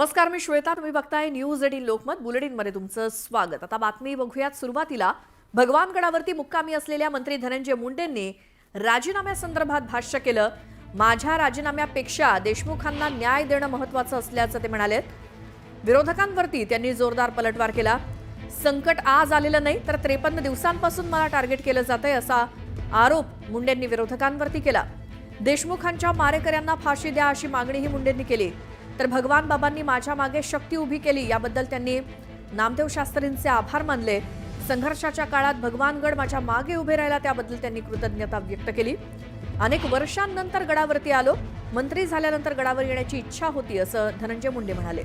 नमस्कार मी श्वेता. तुम्ही बघताय न्यूज एटीन लोकमत. बुलेटिनमध्ये तुमचं स्वागत. आता बातमी बघूयात सुरुवातीला. भगवानगडावरती मुक्कामी असलेल्या मंत्री धनंजय मुंडेंनी राजीनाम्यासंदर्भात भाष्य केलं. माझ्या राजीनाम्यापेक्षा देशमुखांना न्याय देणं महत्वाचं असल्याचं ते म्हणाले विरोधकांवरती त्यांनी जोरदार पलटवार केला. संकट आज आलेलं नाही तर त्रेपन्न दिवसांपासून मला टार्गेट केलं जात आहे असा आरोप मुंडेंनी विरोधकांवरती केला. देशमुखांच्या मारेकऱ्यांना फाशी द्या अशी मागणीही मुंडेंनी केली. तर भगवान बाबांनी माझ्या मागे शक्ती उभी केली याबद्दल त्यांनी नामदेव शास्त्रींचे आभार मानले. संघर्षाच्या काळात भगवानगड माझ्या मागे उभे राहिला त्याबद्दल त्यांनी कृतज्ञता व्यक्त केली. अनेक वर्षांनंतर गडावरती आलो. मंत्री झाल्यानंतर गडावर येण्याची इच्छा होती असं धनंजय मुंडे म्हणाले.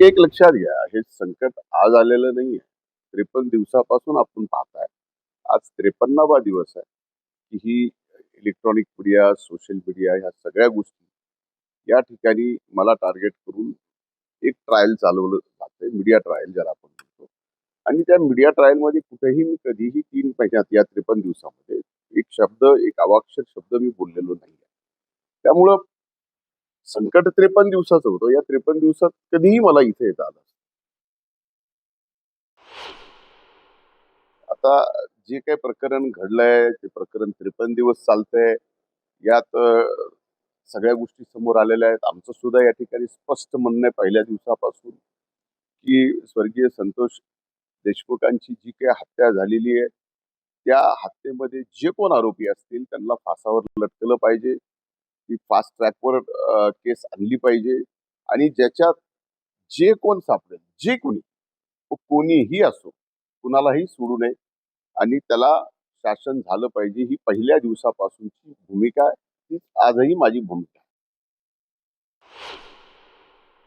एक लक्षात घ्या हे संकट आज आलेलं नाहीये. त्रेपन्न दिवसापासून आपण पाहताय. आज त्रेपन्नावा दिवस आहे की ही इलेक्ट्रॉनिक मीडिया सोशल मीडिया ह्या सगळ्या गोष्टी या ठिकाणी मला टार्गेट करून एक ट्रायल चालवलं जातंय मीडिया ट्रायल ज्याला आपण म्हणतो. आणि त्या मीडिया ट्रायलमध्ये कुठेही मी कधीही तीन महिन्यात या त्रेपन्न दिवसामध्ये एक शब्द एक अवाक्षर शब्द मी बोललेलो नाही त्यामुळं संकट त्रेपन्न दिवसाचं होतं. या त्रेपन्न दिवसात कधीही मला इथे येता आलं आता जे काही प्रकरण घडलंय ते प्रकरण त्रेपन्न दिवस चालतंय. यात सगळ्या गोष्टी समोर आलेल्या आहेत. आमचं सुद्धा या ठिकाणी स्पष्ट म्हणणं आहे पहिल्या दिवसापासून की स्वर्गीय संतोष देशमुखांची जी काही हत्या झालेली आहे त्या हत्येमध्ये जे कोण आरोपी असतील त्यांना फासावर लटकलं पाहिजे. ती फास्ट ट्रॅकवर केस आणली पाहिजे आणि ज्याच्यात जे कोण सापडेल जे कोणी तो कोणीही असो कुणालाही सोडू नये. आणि त्याला शासन झालं पाहिजे ही पहिल्या दिवसापासूनची भूमिका आहे. आजही माझी भूमिका आहे.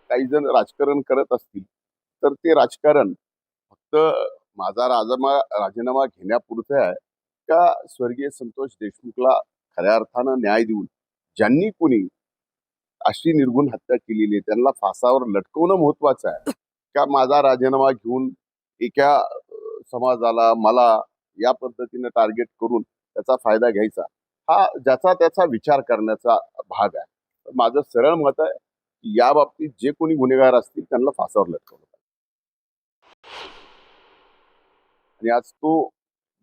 काही जण राजकारण करत असतील तर ते राजकारण फक्त माझा राजमा राजीनामा घेण्यापुरतं आहे का स्वर्गीय संतोष देशमुखला खऱ्या अर्थानं न्याय देऊन ज्यांनी कोणी अशी निर्गुण हत्या केलेली आहे त्यांना फासावर लटकवणं महत्वाचं आहे? का माझा राजीनामा घेऊन एका समाजाला मला या पद्धतीने टार्गेट करून त्याचा फायदा घ्यायचा. हा ज्याचा त्याचा विचार करण्याचा भाग आहे. माझं सरळ मत आहे की या बाबतीत जे कोणी गुन्हेगार असतील त्यांना फासावर लटकवलं पाहिजे. आणि आज तो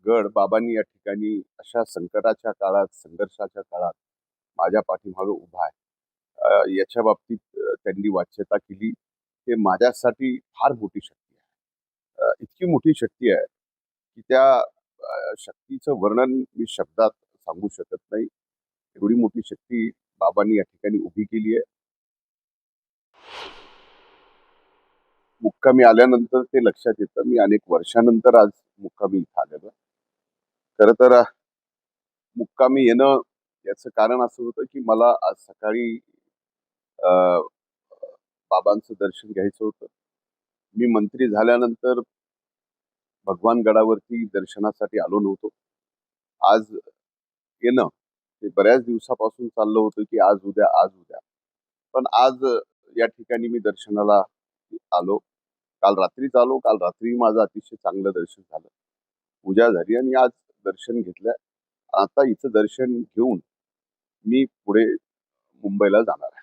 गड बाबांनी या ठिकाणी अशा संकटाच्या काळात संघर्षाच्या काळात माझ्या पाठीमागे उभा आहे. याच्या बाबतीत त्यांनी वाच्यता केली. हे माझ्यासाठी फार मोठी शक्ती आहे. इतकी मोठी शक्ती आहे की त्या शक्तीचं वर्णन मी शब्दात सांगू शकत नाही. एवढी मोठी शक्ती बाबांनी या ठिकाणी उभी केली आहे. मुक्कामी आल्यानंतर ते लक्षात येतं. मी अनेक वर्षानंतर आज मुक्कामी इथं आलेलो खर खरं तर मुक्कामी येणं याचं कारण असं होतं की मला आज सकाळी बाबांचं दर्शन घ्यायचं होतं. मी मंत्री झाल्यानंतर भगवान गडावरती दर्शनासाठी आलो नव्हतो. आज येणं ते बऱ्याच दिवसापासून चाललं होतं की आज उद्या आज उद्या. पण आज या ठिकाणी मी दर्शनाला आलो. काल रात्रीच आलो. काल रात्री माझं अतिशय चांगलं दर्शन झालं. पूजा झाली आणि आज दर्शन घेतलं. आता इथं दर्शन घेऊन मी पुढे मुंबईला जाणार.